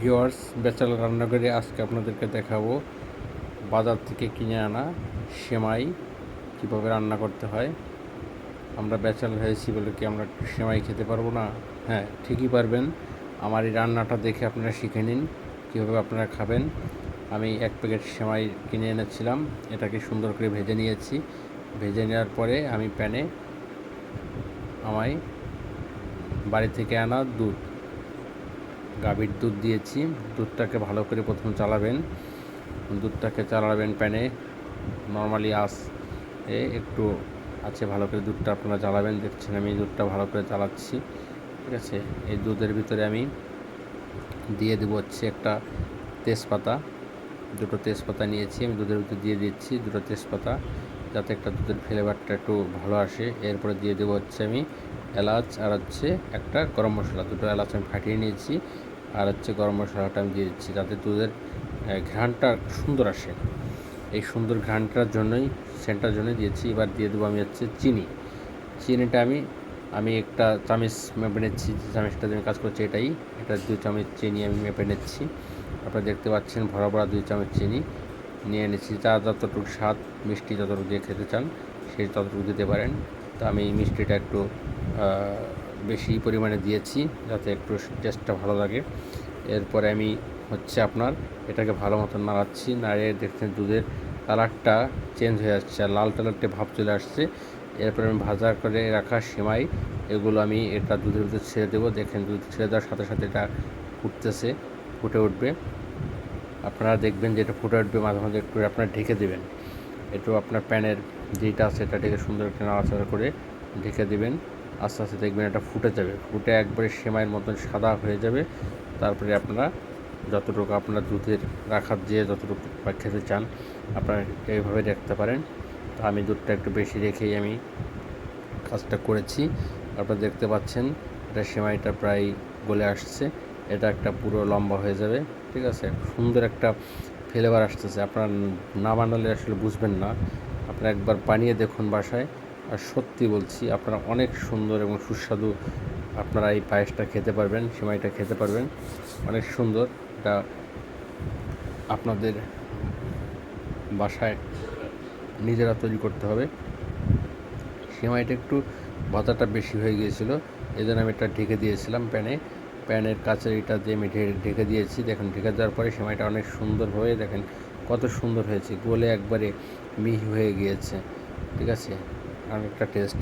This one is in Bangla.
ভিওয়ার্স ব্যাচেলার রান্নাঘরে আজকে আপনাদেরকে দেখাবো বাজার থেকে কিনে আনা সেমাই, কীভাবে রান্না করতে হয়। আমরা ব্যাচেলার হয়েছি বলে কি আমরা সেমাই খেতে পারব না? হ্যাঁ ঠিকই পারবেন। আমার এই রান্নাটা দেখে আপনারা শিখে নিন, কীভাবে আপনারা খাবেন। আমি এক প্যাকেট সেমাই কিনে এনেছিলাম, এটাকে সুন্দর করে ভেজে নিয়েছি। ভেজে নেওয়ার পরে আমি প্যানে আমায় বাড়ি থেকে আনা দুধ গাভীর দুধ দিয়েছি। দুধটাকে ভালো করে প্রথম চালাবেন। দুধটাকে চালাবেন প্যানে। নর্মালি আস এ একটু আছে ভালো করে দুধটা আপনারা চালাবেন দেখছেন আমি দুধটা ভালো করে চালাচ্ছি ঠিক আছে? এই দুধের ভিতরে আমি দিয়ে দেবো হচ্ছে একটা তেজপাতা। দুটো তেজপাতা নিয়েছি, আমি দুধের ভিতরে দিয়ে দিচ্ছি দুটো তেজপাতা। যাতে একটা দুধের ফ্লেভারটা একটু ভালো আসে। এরপরে দিয়ে দেবো হচ্ছে আমি এলাচ, আর হচ্ছে একটা গরম মশলা। দুটো এলাচ আমি ফাটিয়ে নিয়েছি, আর হচ্ছে গরম মশলাটা আমি দিয়ে দিচ্ছি যাতে দুধের ঘ্রাণটা সুন্দর আসে। এই সুন্দর ঘ্রাণটার জন্যই সেন্টার জন্যই দিয়েছি। এবার দিয়ে দেবো আমি হচ্ছে চিনি। চিনিটা আমি আমি একটা চামচ মেপে নিচ্ছি। যে চামচটা আমি কাজ করছি এটাই। এটা দুই চামচ চিনি আমি মেপে নিচ্ছি। আপনারা দেখতে পাচ্ছেন ভরা ভরা দুই চামচ চিনি। নিয়ে নিচ্ছি যা যতটুকু স্বাদ, মিষ্টি যতটুকু দিয়ে খেতে চান, সেই ততটুকু দিতে পারেন। তো আমি মিষ্টিটা একটু বেশি পরিমাণে দিয়েছি যাতে একটু টেস্টটা ভালো লাগে। এরপরে আমি হচ্ছে আপনার এটাকে ভালো মতন নাড়াচ্ছি। নাড়িয়ে দেখছেন দুধের কালারটা চেঞ্জ হয়ে যাচ্ছে আর লাল কালারটা ভাব চলে আসছে। এরপরে আমি ভাজা করে রাখা সেমাই, এগুলো আমি এটা দুধের ভিতরে ছেড়ে দেবো। দেখেন দুধ ছেড়ে দেওয়ার সাথে সাথে এটা ফুটতেছে, ফুটে উঠবে। আপনারা দেখবেন যে এটা ফুটে উঠবে মাঝে মাঝে একটু আপনারা ঢেকে দেবেন। একটু আপনার প্যানের যেটা আছে, এটা ঢেকে সুন্দর একটা নাড়াচাড়া করে ঢেকে দেবেন। আস্তে আস্তে দেখবেন এটা ফুটে যাবে। ফুটে একবারে সেমাইয়ের মতন সাদা হয়ে যাবে। তারপরে আপনারা যতটুকু আপনার দুধের রাখার যে যতটুকু খেতে চান, আপনারা এইভাবে রাখতে পারেন। তো আমি দুধটা একটু বেশি রেখেই আমি কাজটা করেছি। আপনারা দেখতে পাচ্ছেন, এটা সেমাইটা প্রায় গলে আসছে। এটা একটা পুরো লম্বা হয়ে যাবে, ঠিক আছে? সুন্দর একটা ফ্লেভার আসতেছে। আপনার না বানালে আসলে বুঝবেন না। আপনারা একবার বানিয়ে দেখুন বাসায়। আর সত্যি বলছি, আপনারা অনেক সুন্দর এবং সুস্বাদু আপনারা এই পায়েসটা খেতে পারবেন, সেমাইটা খেতে পারবেন। অনেক সুন্দর। এটা আপনাদের বাসায় নিজেরা তৈরি করতে হবে। সেমাইটা একটু ভাতাটা বেশি হয়ে গিয়েছিল এই জন্য আমি এটা ঢেকে দিয়েছিলাম প্যানে। প্যানের কাছে এটা দিয়ে আমি ঢেকে দিয়েছি, দেখেন ঢেকে দেওয়ার পরে সেমাইটা অনেক সুন্দর হয়ে দেখেন কত সুন্দর হয়েছে। গোলে একবারে মিহি হয়ে গিয়েছে। ঠিক আছে? অনেকটা টেস্ট